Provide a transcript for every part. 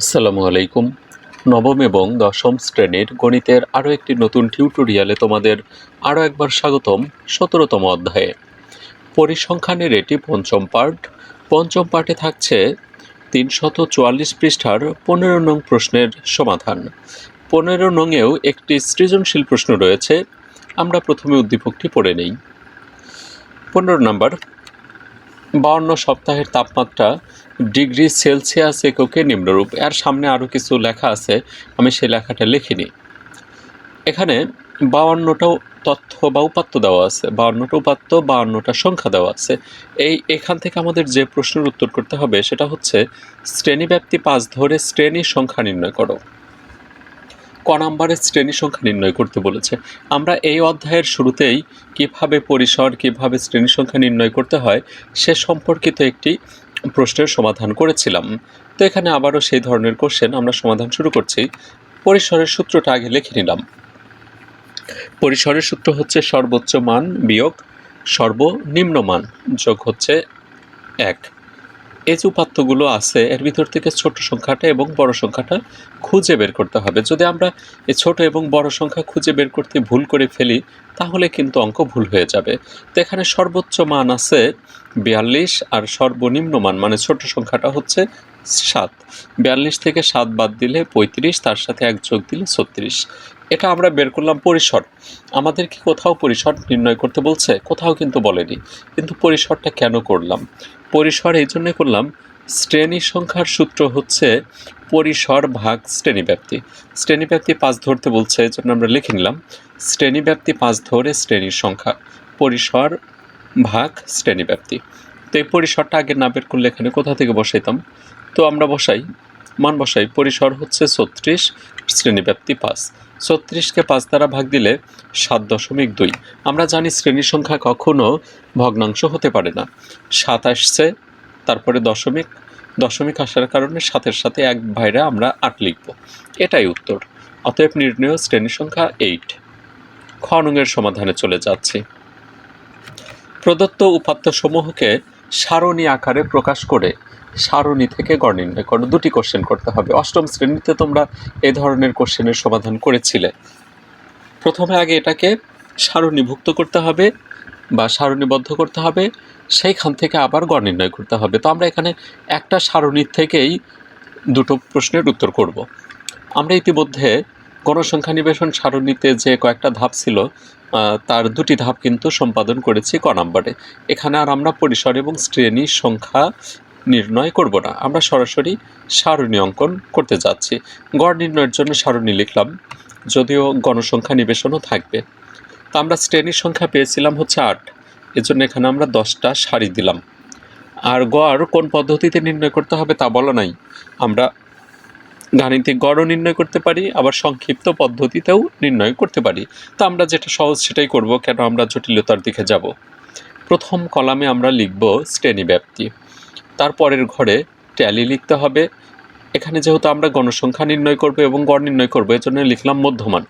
আসসালামু আলাইকুম। নবম এবং দশম শ্রেণির গণিতের আরও একটি নতুন টিউটোরিয়ালে তোমাদের আরও একবার স্বাগতম সতেরোতম অধ্যায়ে। পরিসংখ্যানের এটি পঞ্চম পার্ট পঞ্চম পার্টে থাকছে তিনশত চুয়াল্লিশ পৃষ্ঠার পনেরো নং প্রশ্নের সমাধান। পনেরো নংয়েও একটি সৃজনশীল প্রশ্ন রয়েছে। আমরা প্রথমে উদ্দীপকটি পড়ে নেই। পনেরো নম্বর, বাউন্ন সপ্তাহের তাপমাত্রা ডিগ্রি সেলসিয়াস এককে নিম্নরূপ। এর সামনে আরও কিছু লেখা আছে, আমি সেই লেখাটা লিখিনি। এখানে বাউান্নটাও তথ্য বা উপাত্ত দেওয়া আছে। বাউান্নটা উপাত্ত বাউান্নটা সংখ্যা দেওয়া আছে। এই, এখান থেকে আমাদের যে প্রশ্নের উত্তর করতে হবে সেটা হচ্ছে, শ্রেণীব্যাপ্তি পাঁচ ধরে শ্রেণি সংখ্যা নির্ণয় করো। ক নাম্বারের শ্রেণি সংখ্যা নির্ণয় করতে বলেছে। আমরা এই অধ্যায়ের শুরুতেই কীভাবে পরিসর, কীভাবে শ্রেণি সংখ্যা নির্ণয় করতে হয়, সে সম্পর্কিত একটি প্রশ্নের সমাধান করেছিলাম। তো এখানে আবারও সেই ধরনের কোশ্চেন আমরা সমাধান শুরু করছি। পরিসরের সূত্রটা আগে লিখে নিলাম। পরিসরের সূত্র হচ্ছে সর্বোচ্চ মান বিয়োগ সর্বনিম্ন মান যোগ হচ্ছে এক। এই যে উপাত্তগুলো আছে, এর ভিতর থেকে ছোট সংখ্যাটা এবং বড় সংখ্যাটা খুঁজে বের করতে হবে। যদি আমরা এই ছোট এবং বড় সংখ্যা খুঁজে বের করতে ভুল করে ফেলি, তাহলে কিন্তু অঙ্ক ভুল হয়ে যাবে। তো এখানে সর্বোচ্চ মান আছে বিয়াল্লিশ আর সর্বনিম্ন মান মানে ছোট সংখ্যাটা হচ্ছে সাত। বিয়াল্লিশ থেকে সাত বাদ দিলে পঁয়ত্রিশ, তার সাথে এক যোগ দিলে ছত্রিশ। এটা আমরা বের করলাম পরিসর। আমাদের কি কোথাও পরিসর নির্ণয় করতে বলছে? কোথাও কিন্তু বলেনি। কিন্তু পরিসরটা কেন করলাম? পরিসর এই জন্যে করলাম, শ্রেণি সংখ্যার সূত্র হচ্ছে পরিসর ভাগ শ্রেণীব্যাপ্তি শ্রেণীব্যাপ্তি পাঁচ ধরতে বলছে, এই জন্য আমরা লিখে নিলাম শ্রেণীব্যাপ্তি পাঁচ ধরে শ্রেণির সংখ্যা, পরিসর ভাগ শ্রেণীব্যাপ্তি তো এই পরিসরটা আগে না বের করলে এখানে কোথা থেকে বসাইতাম? তো আমরা বসাই মান বসাই পরিসর হচ্ছে ছত্রিশ, শ্রেণীব্যাপ্তি পাঁচ। ছত্রিশকে পাঁচ দ্বারা ভাগ দিলে সাত দশমিক দুই। আমরা জানি শ্রেণি সংখ্যা কখনো ভগ্নাংশ হতে পারে না। সাত আসছে, তারপরে দশমিক। দশমিক আসার কারণে সাতের সাথে এক ভাইরা আমরা আট লিখব। এটাই উত্তর। অতএব নির্ণয় শ্রেণি সংখ্যা এইট। খনঙের সমাধানে চলে যাচ্ছি। প্রদত্ত উপাত্তসমূহকে সারণী আকারে প্রকাশ করে সারণী থেকে গড় নির্ণয় করো দুটি কোশ্চেন করতে হবে। অষ্টম শ্রেণীতে তোমরা এই ধরনের কোশ্চেনের সমাধান করেছিলে। প্রথমে আগে এটাকে সারণীভুক্ত করতে হবে বা সারণীবদ্ধ করতে হবে, সেইখান থেকে আবার গড় নির্ণয় করতে হবে। তো আমরা এখানে একটা সারণীর থেকেই দুটো প্রশ্নের উত্তর করব। আমরা ইতিমধ্যে গণসংখ্যা নিবেশন সারণীতে যে কয়েকটা ধাপ ছিল তার দুটি ধাপ কিন্তু সম্পাদন করেছি ক নাম্বারে। এখানে আর আমরা পরিসর এবং শ্রেণি সংখ্যা নির্ণয় করব না। আমরা সরাসরি সারণী অঙ্কন করতে যাচ্ছি। গড় নির্ণয়ের জন্য সারণী লিখলাম, যদিও গণসংখ্যা নিবেশনও থাকবে। তা আমরা শ্রেণির সংখ্যা পেয়েছিলাম হচ্ছে আট। এজন্য এখানে আমরা দশটা সারি দিলাম। আর গড় কোন পদ্ধতিতে নির্ণয় করতে হবে তা বলা নাই। আমরা গাণিতিক গড়ও নির্ণয় করতে পারি, আবার সংক্ষিপ্ত পদ্ধতিতেও নির্ণয় করতে পারি। তো আমরা যেটা সহজ সেটাই করব, কেন আমরা জটিলতার দিকে যাব। প্রথম কলামে আমরা লিখব শ্রেণীব্যাপ্তি। তারপরের ঘরে ট্যালি লিখতে হবে। এখানে যেহেতু আমরা গণসংখ্যা নির্ণয় করব এবং গড় নির্ণয় করব, এজন্য লিখলাম মধ্যমান।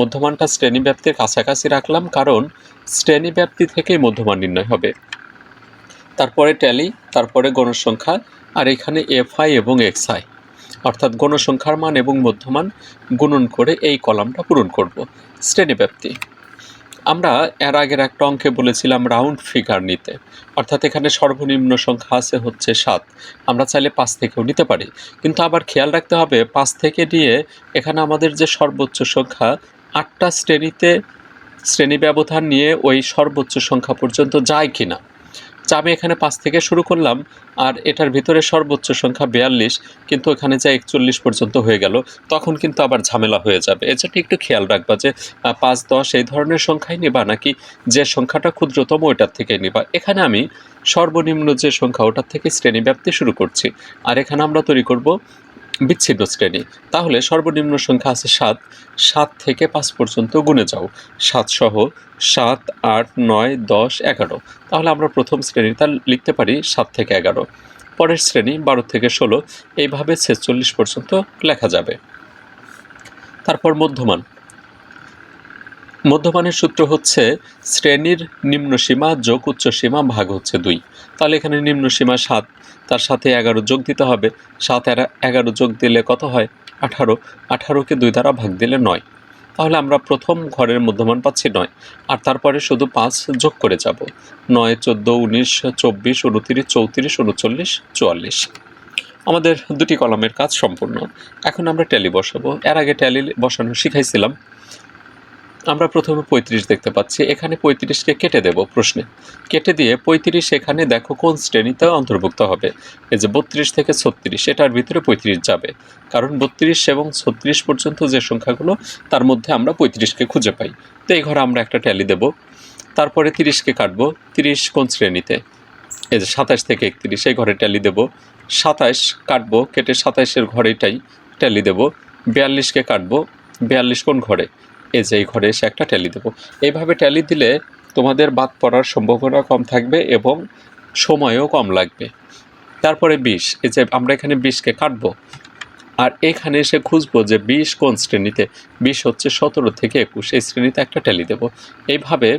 মধ্যমানটা শ্রেণীব্যাপ্তির কাছাকাছি রাখলাম, কারণ শ্রেণীব্যাপ্তি থেকেই মধ্যমান নির্ণয় হবে। তারপরে ট্যালি তারপরে গণসংখ্যা, আর এখানে এফআই এবং এক্সআই অর্থাৎ গণসংখ্যার মান এবং মধ্যমান গুণন করে এই কলামটা পূরণ করব। শ্রেণীব্যাপ্তি আমরা এর আগের একটা অঙ্কে বলেছিলাম রাউন্ড ফিগার নিতে। অর্থাৎ এখানে সর্বনিম্ন সংখ্যা আছে হচ্ছে সাত। আমরা চাইলে পাঁচ থেকেও নিতে পারি। কিন্তু আবার খেয়াল রাখতে হবে, পাঁচ থেকে নিয়ে এখানে আমাদের যে সর্বোচ্চ সংখ্যা, আটটা শ্রেণীতে শ্রেণি ব্যবধান নিয়ে ওই সর্বোচ্চ সংখ্যা পর্যন্ত যায় কি না আমি এখানে পাঁচ থেকে শুরু করলাম, আর এটার ভিতরে সর্বোচ্চ সংখ্যা বিয়াল্লিশ, কিন্তু এখানে যা একচল্লিশ পর্যন্ত হয়ে গেল, তখন কিন্তু আবার ঝামেলা হয়ে যাবে। এজন্য একটু খেয়াল রাখবা যে পাঁচ, দশ এই ধরনের সংখ্যাই নিবা নাকি যে সংখ্যাটা ক্ষুদ্রতম ওইটার থেকে নিবা? এখানে আমি সর্বনিম্ন যে সংখ্যা ওটার থেকে শ্রেণি ব্যাপ্তি শুরু করছি। আর এখানে আমরা তৈরি করব বিচ্ছিন্ন শ্রেণি। তাহলে সর্বনিম্ন সংখ্যা আছে সাত। সাত থেকে পাঁচ পর্যন্ত গুণে যাও। সাত সহ সাত, আট, নয়, দশ, এগারো। তাহলে আমরা প্রথম শ্রেণীটা লিখতে পারি সাত থেকে এগারো। পরের শ্রেণি বারো থেকে ষোলো। এইভাবে ছেচল্লিশ পর্যন্ত লেখা যাবে। তারপর মধ্যমান। মধ্যমানের সূত্র হচ্ছে শ্রেণির নিম্ন সীমা যোগ উচ্চ সীমা ভাগ হচ্ছে দুই। তাহলে এখানে নিম্ন সীমা সাত। তার সাথে এগারো যোগ দিতে হবে। সাত এগারো যোগ দিলে কত হয়? আঠারো। আঠারোকে দুই দ্বারা ভাগ দিলে নয়। তাহলে আমরা প্রথম ঘরের মধ্যমান পাচ্ছি নয়। আর তারপরে শুধু পাঁচ যোগ করে যাব। নয়, চোদ্দ, উনিশ, চব্বিশ, উনতিরিশ, চৌত্রিশ, উনচল্লিশ, চুয়াল্লিশ। আমাদের দুটি কলমের কাজ সম্পূর্ণ। এখন আমরা ট্যালি বসাবো। এর আগে ট্যালি বসানো শিখাইছিলাম। আমরা প্রথমে পঁয়ত্রিশ দেখতে পাচ্ছি। এখানে পঁয়ত্রিশকে কেটে দেব প্রশ্নে। কেটে দিয়ে পঁয়ত্রিশ এখানে দেখো কোন শ্রেণীতে অন্তর্ভুক্ত হবে। এই যে বত্রিশ থেকে ছত্রিশ, এটার ভিতরে পঁয়ত্রিশ যাবে। কারণ বত্রিশ এবং ছত্রিশ পর্যন্ত যে সংখ্যাগুলো, তার মধ্যে আমরা পঁয়ত্রিশকে খুঁজে পাই। তো এই ঘরে আমরা একটা ট্যালি দেব। তারপরে তিরিশকে কাটবো। তিরিশ কোন শ্রেণীতে? এই যে সাতাশ থেকে একত্রিশ, এই ঘরে ট্যালি দেব। সাতাশ কাটবো, কেটে সাতাশের ঘরেটাই ট্যালি দেব। বিয়াল্লিশকে কাটবো। বিয়াল্লিশ কোন ঘরে? এই যে এই ঘরে এসে একটা ট্যালি দেবো। এইভাবে ট্যালি দিলে তোমাদের বাদ পড়ার সম্ভাবনা কম থাকবে এবং সময়ও কম লাগবে। তারপরে বিষ, এই যে আমরা এখানে বিষকে কাটবো। আর এখানে এসে খুঁজবো যে বিশ কোন শ্রেণীতে। বিশ হচ্ছে সতেরো থেকে একুশ, এই শ্রেণীতে একটা ট্যালি দেবো। এইভাবে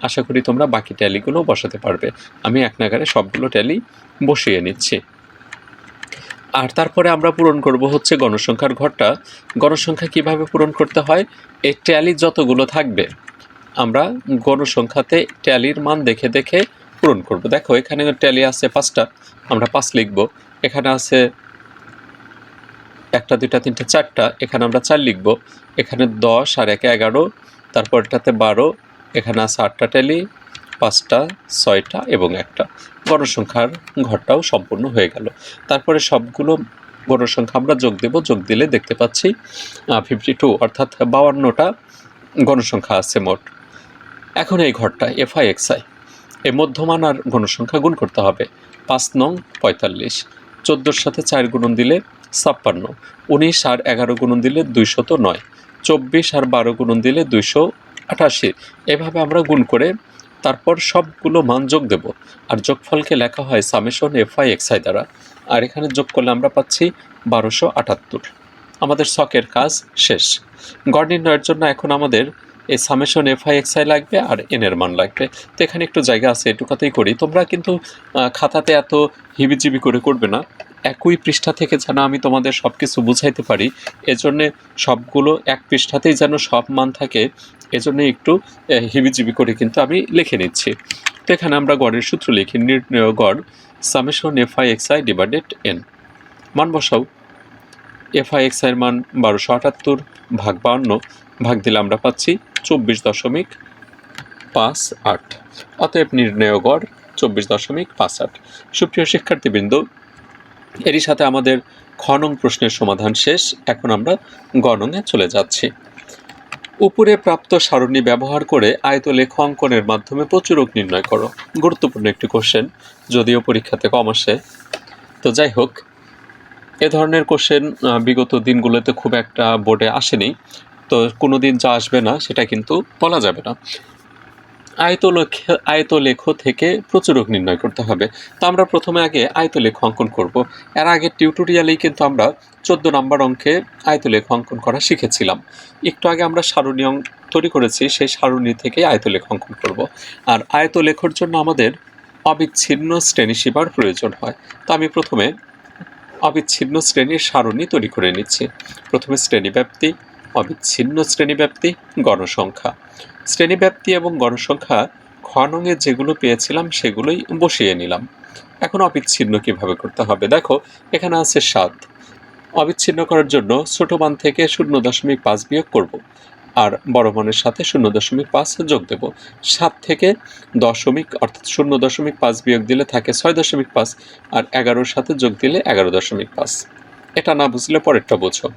আশা করি তোমরা বাকি ট্যালিগুলো বসাতে পারবে। আমি এক নাগারে সবগুলো ট্যালি বসিয়ে নিচ্ছি। আর তারপরে আমরা পূরণ করব হচ্ছে গণসংখ্যার ঘরটা। গণসংখ্যা কীভাবে পূরণ করতে হয়? এই ট্যালি যতগুলো থাকবে, আমরা গণসংখ্যাতে ট্যালির মান দেখে দেখে পূরণ করব। দেখো, এখানে ট্যালি আছে পাঁচটা, আমরা পাঁচ লিখব। এখানে আছে একটা, দুইটা, তিনটা, চারটা, এখানে আমরা চার লিখব। এখানে দশ আর একে এগারো, তারপরটাতে বারো, এখানে আছে আটটা ট্যালি পাঁচটা, ছয়টা এবং একটা। গণসংখ্যার ঘরটাও সম্পূর্ণ হয়ে গেল। তারপরে সবগুলো গণসংখ্যা আমরা যোগ দেব। যোগ দিলে দেখতে পাচ্ছি ফিফটি টু অর্থাৎ বাউান্নটা গণসংখ্যা আছে মোট। এখন এই ঘরটা এফআই এক্সআই এই মধ্যমান আর গণসংখ্যা গুণ করতে হবে। পাঁচ নং পঁয়তাল্লিশ। চোদ্দোর সাথে চার গুণন দিলে ছাপ্পান্ন। উনিশ আর এগারো গুণন দিলে দুইশত নয়। চব্বিশ আর বারো গুণন দিলে দুইশো আটাশি। এভাবে আমরা গুণ করে তারপর সবগুলো মান যোগ দেব। আর যোগফলকে লেখা হয় সামেশন এফআই এক্সআই দ্বারা। আর এখানে যোগ করলে আমরা পাচ্ছি বারোশো আটাত্তর। আমাদের শখের কাজ শেষ। গড় নির্ণয়ের জন্য এখন আমাদের এই সামেশন এফআই এক্সআই লাগবে আর এনের মান লাগবে। তো এখানে একটু জায়গা আছে, এটুকাতেই করি। তোমরা কিন্তু খাতাতে এত হিবিজিবি করে করবে না। একই পৃষ্ঠা থেকে যেন আমি তোমাদের সব কিছু বুঝাইতে পারি, এজন্যে সবগুলো এক পৃষ্ঠাতেই যেন সব মান থাকে, এজন্য একটু হিবিজিবি করে কিন্তু আমি লিখে নিচ্ছি। তো এখানে আমরা গড়ের সূত্র লিখি, নির্ণয় গড় summation FI XI divided N মান বসাও। এফআই এক্সআইয়ের মান বারোশো আটাত্তর ভাগ বাহান্ন, ভাগ দিলে আমরা পাচ্ছি চব্বিশ দশমিক পাঁচ আট। অতএব নির্ণয় গড় চব্বিশ দশমিক পাঁচ আট। সুপ্রিয় শিক্ষার্থীবৃন্দ, এরই সাথে আমাদের খনং প্রশ্নের সমাধান শেষ। এখন আমরা গণনে চলে যাচ্ছি। উপরে প্রাপ্ত সারণী ব্যবহার করে আয়তলেখ অঙ্কনের মাধ্যমে প্রচুরক নির্ণয় করো। গুরুত্বপূর্ণ একটি কোশ্চেন যদিও পরীক্ষাতে কম আসে। তো যাই হোক, এ ধরনের কোশ্চেন বিগত দিনগুলোতে খুব একটা বোর্ডে আসেনি। তো কোনো দিন যা আসবে না, সেটা কিন্তু বলা যাবে না। আয়তলেখ আয়তলেখ থেকে প্রচুরক নির্ণয় করতে হবে। তো আমরা প্রথমে আগে আয়তলেখ অঙ্কন করব। এর আগের টিউটোরিয়ালেই কিন্তু আমরা চোদ্দ নম্বর অঙ্কে আয়তলেখ অঙ্কন করা শিখেছিলাম। একটু আগে আমরা সারণী অঙ্ক তৈরি করেছি, সেই সারণী থেকে আয়তলেখ অঙ্কন করব। আর আয়তলেখর জন্য আমাদের অবিচ্ছিন্ন শ্রেণি সীমার প্রয়োজন হয়। তো আমি প্রথমে অবিচ্ছিন্ন শ্রেণির সারণী তৈরি করে নিচ্ছি। প্রথমে শ্রেণীব্যাপ্তি অবিচ্ছিন্ন শ্রেণীব্যাপ্তি, গণসংখ্যা। শ্রেণীব্যাপ্তি এবং গণসংখ্যা খনঙে যেগুলো পেয়েছিলাম সেগুলোই বসিয়ে নিলাম। এখন অবিচ্ছিন্ন কীভাবে করতে হবে? দেখো, এখানে আছে সাত। অবিচ্ছিন্ন করার জন্য ছোট মান থেকে শূন্য দশমিক পাঁচ বিয়োগ করব আর বড় মানের সাথে শূন্য দশমিক পাঁচ যোগ দেব। সাত থেকে দশমিক, অর্থাৎ শূন্য দশমিক পাঁচ বিয়োগ দিলে থাকে ছয় দশমিক পাঁচ আর এগারোর সাথে যোগ দিলে এগারো দশমিক পাঁচ। এটা না বুঝলে পরেরটা বোঝো।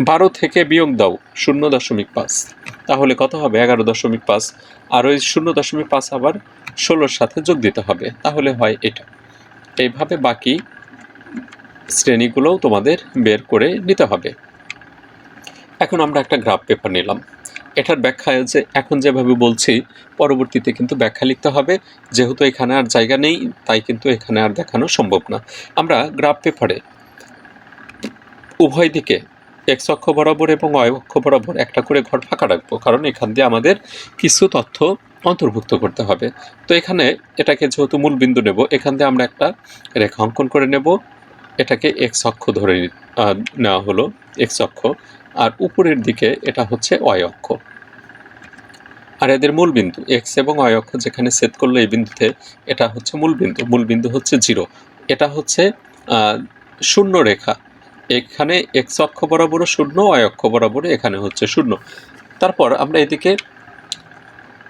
বারো থেকে বিয়োগ দাও, শূন্য দশমিক পাঁচ। তাহলে কত হবে? এগারো দশমিক পাঁচ। আর ওই শূন্য দশমিক পাঁচ আবার ষোলোর সাথে যোগ দিতে হবে। তাহলে হয় এটা। এইভাবে বাকি শ্রেণীগুলোও তোমাদের বের করে নিতে হবে। এখন আমরা একটা গ্রাফ পেপার নিলাম। এটার ব্যাখ্যা যে এখন যেভাবে বলছি, পরবর্তীতে কিন্তু ব্যাখ্যা লিখতে হবে। যেহেতু এখানে আর জায়গা নেই, তাই কিন্তু এখানে আর দেখানো সম্ভব না। আমরা গ্রাফ পেপারে উভয় দিকে এক্স অক্ষ বরাবর এবং ওয়াই অক্ষ বরাবর একটা করে ঘর ফাঁকা রাখব, কারণ এখান দিয়ে আমাদের কিছু তথ্য অন্তর্ভুক্ত করতে হবে। তো এখানে এটাকে যেহেতু মূল বিন্দু নেব, এখান দিয়ে আমরা একটা রেখা অঙ্কন করে নেব। এটাকে এক্স অক্ষ ধরে নেওয়া হলো, এক্স অক্ষ। আর উপরের দিকে এটা হচ্ছে ওয়াই অক্ষ। আর এদের মূল বিন্দু, এক্স এবং ওয়াই অক্ষ যেখানে সেট করল এই বিন্দুতে, এটা হচ্ছে মূল বিন্দু। মূল বিন্দু হচ্ছে জিরো। এটা হচ্ছে শূন্য রেখা। এখানে এক্স অক্ষ বরাবর শূন্য ওয়াই অক্ষ বরাবর এখানে হচ্ছে শূন্য। তারপর আমরা এদিকে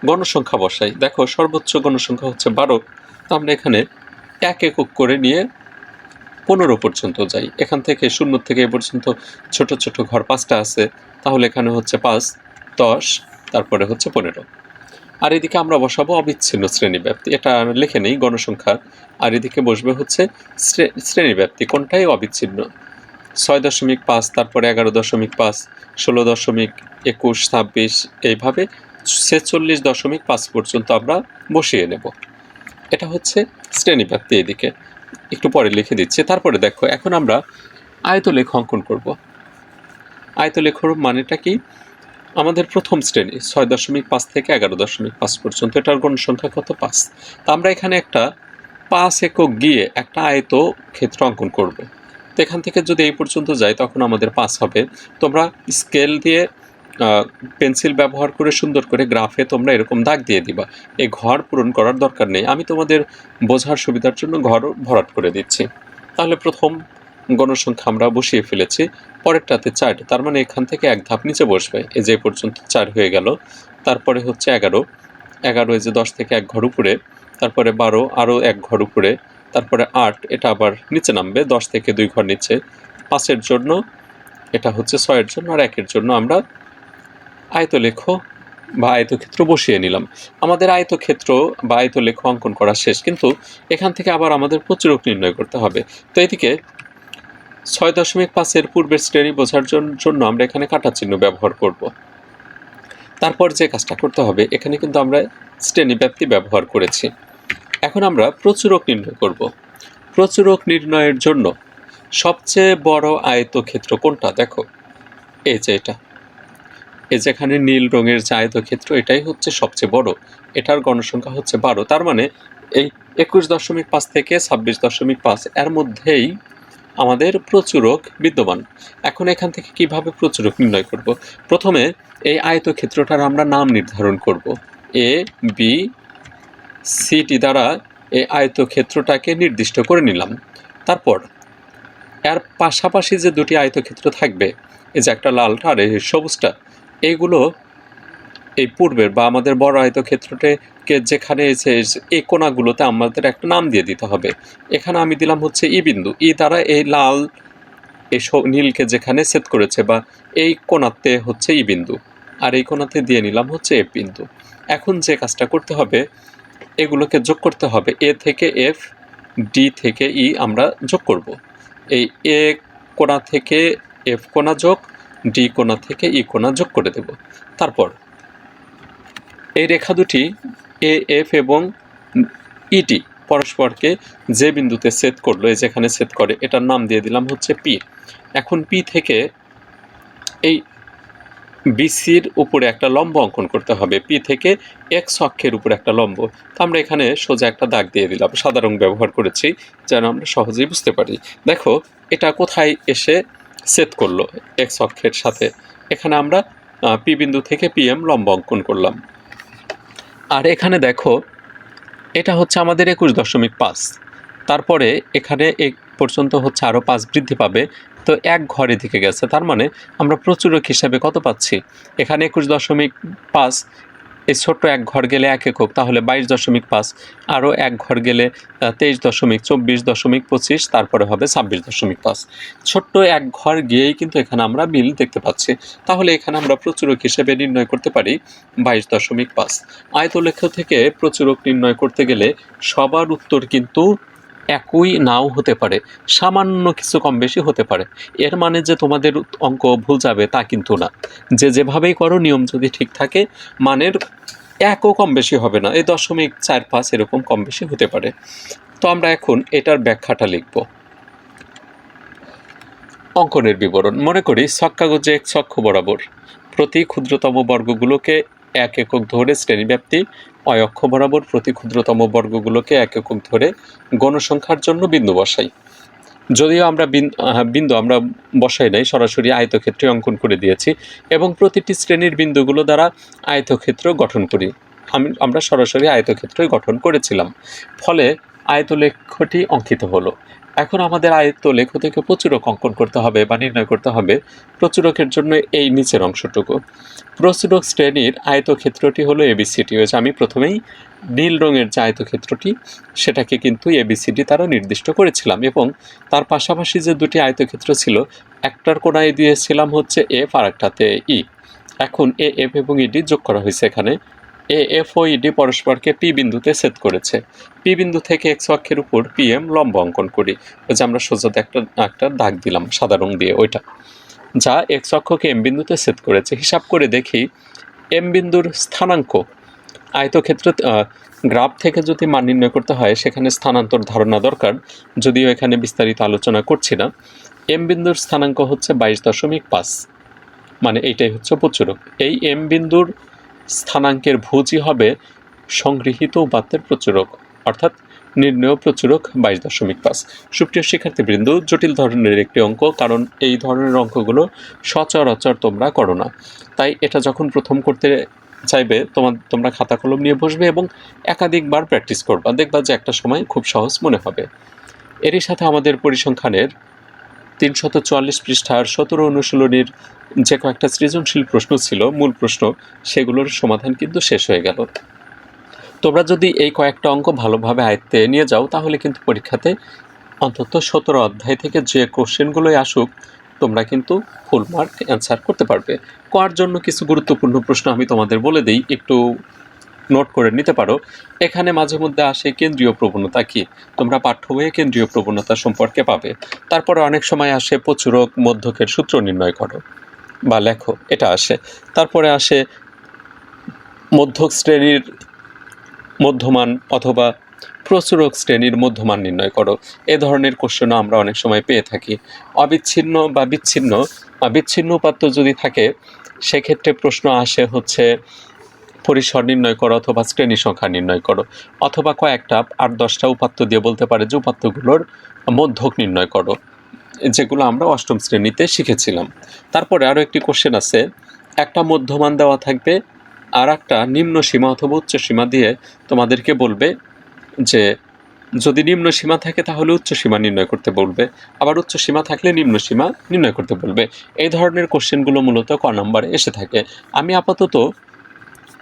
গণসংখ্যা বসাই। দেখো, সর্বোচ্চ গণসংখ্যা হচ্ছে বারো। তো আমরা এখানে এক একক করে নিয়ে পনেরো পর্যন্ত যাই। এখান থেকে শূন্য থেকে এ পর্যন্ত ছোট ছোট ঘর পাঁচটা আছে। তাহলে এখানে হচ্ছে পাঁচ, দশ, তারপরে হচ্ছে পনেরো। আর এদিকে আমরা বসাবো অবিচ্ছিন্ন শ্রেণি ব্যাপ্তি। এটা লিখে নেই গণসংখ্যা। আর এদিকে বসবে হচ্ছে শ্রে- শ্রেণি ব্যাপ্তি। কোনটাই অবিচ্ছিন্ন? ছয় দশমিক পাঁচ, তারপরে এগারো দশমিক পাঁচ, ষোলো দশমিক একুশ, ছাব্বিশ, এইভাবে ছেচল্লিশ দশমিক পাঁচ পর্যন্ত আমরা বসিয়ে নেব। এটা হচ্ছে শ্রেণীব্যাপ্তি এদিকে। একটু পরে লিখে দিচ্ছি। তারপরে দেখো, এখন আমরা আয়তলেখ অঙ্কন করব। আয়তলেখর মানেটা কি? আমাদের প্রথম শ্রেণি, ছয় দশমিক পাঁচ থেকে এগারো দশমিক পাঁচ পর্যন্ত। এটার গণসংখ্যা কত? পাঁচ। তা আমরা এখানে একটা পাঁচ একক গিয়ে একটা আয়ত ক্ষেত্র অঙ্কন করব। তো এখান থেকে যদি এই পর্যন্ত যাই, তখন আমাদের পাস হবে। তোমরা স্কেল দিয়ে পেন্সিল ব্যবহার করে সুন্দর করে গ্রাফে তোমরা এরকম দাগ দিয়ে দিবা। এই ঘর পূরণ করার দরকার নেই। আমি তোমাদের বোঝার সুবিধার জন্য ঘর ভরাট করে দিচ্ছি। তাহলে প্রথম গণসংখ্যা আমরা বসিয়ে ফেলেছি। পরেরটাতে চার। তার মানে এখান থেকে এক ধাপ নিচে বসবে। এই যে পর্যন্ত চার হয়ে গেল। তারপরে হচ্ছে এগারো। এগারো এই যে দশ থেকে এক ঘর উপরে। তারপরে বারো, আরও এক ঘর উপরে। তারপরে আট, এটা আবার নিচে নামবে, দশ থেকে দুই ঘর নিচে। পাঁচের জন্য, এটা হচ্ছে ছয়ের জন্য আর একের জন্য আমরা আয়তলেখ বা আয়তক্ষেত্র বসিয়ে নিলাম। আমাদের আয়তক্ষেত্র বা আয়তলেখ অঙ্কন করা শেষ, কিন্তু এখান থেকে আবার আমাদের প্রচুরক নির্ণয় করতে হবে। তো এদিকে ছয় দশমিক পাঁচের পূর্বের শ্রেণি বোঝার জন্য আমরা এখানে কাটা চিহ্ন ব্যবহার করব। তারপর যে কাজটা করতে হবে, এখানে কিন্তু আমরা শ্রেণি ব্যাপ্তি ব্যবহার করেছি। এখন আমরা প্রচুরক নির্ণয় করব। প্রচুরক নির্ণয়ের জন্য সবচেয়ে বড় আয়তক্ষেত্র কোনটা দেখো। এই যে এটা। এই যেখানে নীল রঙের যে আয়তক্ষেত্র, এটাই হচ্ছে সবচেয়ে বড়। এটার গণসংখ্যা হচ্ছে বারো। তার মানে এই একুশ দশমিক পাঁচ থেকে ছাব্বিশ দশমিক পাঁচ, এর মধ্যেই আমাদের প্রচুরক বিদ্যমান। এখন এখান থেকে কীভাবে প্রচুরক নির্ণয় করব? প্রথমে এই আয়তক্ষেত্রটার আমরা নাম নির্ধারণ করব। এ বি সিটি দ্বারা এই আয়তক্ষেত্রটাকে নির্দিষ্ট করে নিলাম। তারপর, এর পাশাপাশি যে দুটি আয়তক্ষেত্র থাকবে, এই যে একটা লালটা আর এই সবুজটা এইগুলো এই পূর্বের বা আমাদের বড় আয়তক্ষেত্রটাকে যেখানে এসে এই কোণাগুলোতে আমাদের একটা নাম দিয়ে দিতে হবে। এখানে আমি দিলাম হচ্ছে ই বিন্দু। ই দ্বারা এই লাল, এই নীলকে যেখানে সেট করেছে বা এই কোণাতে হচ্ছে ই বিন্দু। আর এই কোণাতে দিয়ে নিলাম হচ্ছে এফ বিন্দু। এখন যে কাজটা করতে হবে এগুলোকে যোগ করতে হবে। এ থেকে এফ ডি থেকে ই আমরা যোগ করব। এই এ কোণা থেকে এফ কোণা যোগ ডি কোণা থেকে ই কোণা যোগ করে দেব। তারপর এই রেখা দুটি এ এফ এবং ইটি পরস্পরকে যে বিন্দুতে সেট করল, এই যেখানে সেট করে, এটার নাম দিয়ে দিলাম হচ্ছে পি এখন পি থেকে এই বিসির উপরে একটা লম্ব অঙ্কন করতে হবে। পি থেকে এক্স অক্ষের উপরে একটা লম্ব। তো আমরা এখানে সোজা একটা দাগ দিয়ে দিলাম। সাদা রং ব্যবহার করেছি যেন আমরা সহজেই বুঝতে পারি। দেখো, এটা কোথায় এসে সেট করল এক্স অক্ষের সাথে? এখানে আমরা পি বিন্দু থেকে পিএম লম্ব অঙ্কন করলাম। আর এখানে দেখো, এটা হচ্ছে আমাদের একুশ দশমিক পাঁচ। তারপরে এখানে এক পর্যন্ত হচ্ছে আরও পাঁচ বৃদ্ধি পাবে। তো এক ঘরে দিকে গেছে। তার মানে আমরা প্রচুরক হিসাবে কত পাচ্ছি? এখানে একুশ দশমিক পাঁচ, এই ছোট্ট এক ঘর গেলে এক একক, তাহলে বাইশ দশমিক পাঁচ, আরও এক ঘর গেলে তেইশ দশমিক, চব্বিশ দশমিক পঁচিশ, তারপরে হবে ছাব্বিশ দশমিক পাঁচ। ছোট্ট এক ঘর গিয়েই কিন্তু এখানে আমরা মিল দেখতে পাচ্ছি। তাহলে এখানে আমরা প্রচুরক হিসেবে নির্ণয় করতে পারি বাইশ দশমিক পাঁচ। আয়তলেখ থেকে প্রচুরক নির্ণয় করতে গেলে সবার উত্তর কিন্তু একই নাও হতে পারে, সামান্য কিছু কম বেশি হতে পারে। এর মানে যে তোমাদের অঙ্ক ভুল যাবে তা কিন্তু না। যে যেভাবেই করো, নিয়ম যদি ঠিক থাকে, মানের একও কম বেশি হবে না, এই দশমিক চার পাঁচ এরকম কম বেশি হতে পারে। তো আমরা এখন এটার ব্যাখ্যাটা লিখব। অঙ্কনের বিবরণ, মনে করি ছক কাগজে এক ছক্ষ বরাবর। প্রতি ক্ষুদ্রতম বর্গগুলোকে এক একক ধরে শ্রেণীব্যাপ্তি অয় অক্ষ বরাবর প্রতি ক্ষুদ্রতম বর্গগুলোকে এক একক ধরে গণসংখ্যার জন্য বিন্দু বসাই। যদিও আমরা বিন- বিন্দু আমরা বসাই নাই, সরাসরি আয়তক্ষেত্রে অঙ্কন করে দিয়েছি এবং প্রতিটি শ্রেণির বিন্দুগুলো দ্বারা আয়তক্ষেত্র গঠন করি। আমি আমরা সরাসরি আয়তক্ষেত্রই গঠন করেছিলাম। ফলে আয়তলেখটি অঙ্কিত হলো। এখন আমাদের আয়তলেখ থেকে প্রচুরক অঙ্কন করতে হবে বা নির্ণয় করতে হবে প্রচুরকের জন্য এই নিচের অংশটুকু। প্রচুরক শ্রেণির আয়তক্ষেত্রটি হলো এবিসিটি হয়েছে আমি প্রথমেই নীল রঙের যে আয়তক্ষেত্রটি, সেটাকে কিন্তু এবিসিডি তারা নির্দিষ্ট করেছিলাম এবং তার পাশাপাশি যে দুটি আয়তক্ষেত্র ছিল, একটার কোনায় দিয়েছিলাম হচ্ছে এফ আর একটাতে ই। এখন এ, এফ এবং ইডি যোগ করা হয়েছে এখানে। এ এফ ও ইডি পরস্পরকে পি বিন্দুতে সেট করেছে। পি বিন্দু থেকে এক্স অক্ষের উপর পি এম লম্ব অঙ্কন করি। ওই যে আমরা সোজাতে একটা একটা দাগ দিলাম, সাদা রং দিয়ে ওইটা। যা এক্স অক্ষকে এম বিন্দুতে সেট করেছে। হিসাব করে দেখি, এম বিন্দুর স্থানাঙ্ক। আয়তক্ষেত্র গ্রাফ থেকে যদি মান নির্ণয় করতে হয়, সেখানে স্থানান্তর ধারণা দরকার। যদিও এখানে বিস্তারিত আলোচনা করছি না। এম বিন্দুর স্থানাঙ্ক হচ্ছে বাইশ দশমিক পাঁচ। মানে এইটাই হচ্ছে প্রচুরক। এই এম বিন্দুর স্থানাঙ্কের ভুজই হবে সংগৃহীত উপাত্তের প্রচুরক, অর্থাৎ নির্ণয় প্রচুরক বাইশ দশমিক পাঁচ। সুপ্রিয় শিক্ষার্থীবৃন্দ, জটিল ধরনের একটি অঙ্ক, কারণ এই ধরনের অঙ্কগুলো সচরাচর তোমরা করো না। তাই এটা যখন প্রথম করতে চাইবে তোমার তোমরা খাতা কলম নিয়ে বসবে এবং একাধিকবার প্র্যাকটিস করবা। দেখবা যে একটা সময় খুব সহজ মনে হবে। এরই সাথে আমাদের পরিসংখ্যানের তিনশত চুয়াল্লিশ পৃষ্ঠার সতেরো অনুশীলনীর যে কয়েকটা সৃজনশীল প্রশ্ন ছিল, মূল প্রশ্ন, সেগুলোর সমাধান কিন্তু শেষ হয়ে গেল। তোমরা যদি এই কয়েকটা অঙ্ক ভালোভাবে আয়ত্তে নিয়ে যাও, তাহলে কিন্তু পরীক্ষাতে অন্তত সতেরো অধ্যায় থেকে যে কোশ্চেনগুলোই আসুক, তোমরা কিন্তু ফুল মার্ক অ্যান্সার করতে পারবে। করার জন্য কিছু গুরুত্বপূর্ণ প্রশ্ন আমি তোমাদের বলে দিই, একটু নোট করে নিতে পারো। এখানে মাঝে মধ্যে আসে কেন্দ্রীয় প্রবণতা কি? তোমরা পাঠ্য বইয়ে কেন্দ্রীয় প্রবণতা সম্পর্কে পাবে। তারপরে অনেক সময় আসে প্রচুরক মধ্যকের সূত্র নির্ণয় করো বা লেখো, এটা আসে। তারপরে আসে মধ্যক শ্রেণির মধ্যমান অথবা প্রচুরক শ্রেণির মধ্যমান নির্ণয় করো। এ ধরনের কোশ্চেনও আমরা অনেক সময় পেয়ে থাকি। অবিচ্ছিন্ন বা বিচ্ছিন্ন বা বিচ্ছিন্ন উপাত্ত যদি থাকে, সেক্ষেত্রে প্রশ্ন আসে হচ্ছে পরিসর নির্ণয় করো অথবা শ্রেণি সংখ্যা নির্ণয় করো। অথবা কয়েকটা আট, দশটা উপাত্ত দিয়ে বলতে পারে যে উপাত্তগুলোর মধ্যক নির্ণয় করো, যেগুলো আমরা অষ্টম শ্রেণীতে শিখেছিলাম। তারপরে আরও একটি কোশ্চেন আছে, একটা মধ্যমান দেওয়া থাকবে আর একটা নিম্ন সীমা অথবা উচ্চ সীমা দিয়ে তোমাদেরকে বলবে যে যদি নিম্ন সীমা থাকে তাহলে উচ্চ সীমা নির্ণয় করতে বলবে, আবার উচ্চ সীমা থাকলে নিম্ন সীমা নির্ণয় করতে বলবে। এই ধরনের কোশ্চেনগুলো মূলত ক নম্বরে এসে থাকে। আমি আপাতত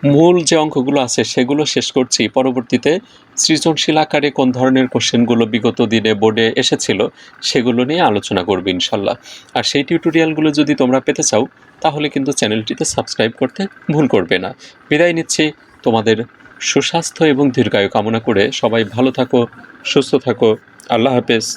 মূল যে অঙ্কগুলো আছে সেগুলো শেষ করছি। পরবর্তীতে সৃজনশীল আকারে কোন ধরনের কোশ্চেনগুলো বিগত দিনে বোর্ডে এসেছিল সেগুলো নিয়ে আলোচনা করবে ইনশাল্লাহ। আর সেই টিউটোরিয়ালগুলো যদি তোমরা পেতে চাও, তাহলে কিন্তু চ্যানেলটিতে সাবস্ক্রাইব করতে ভুল করবে না। বিদায় নিচ্ছি। তোমাদের সুস্বাস্থ্য এবং দীর্ঘায়ু কামনা করে সবাই ভালো থাকো, সুস্থ থাকো। আল্লাহ হাফেজ।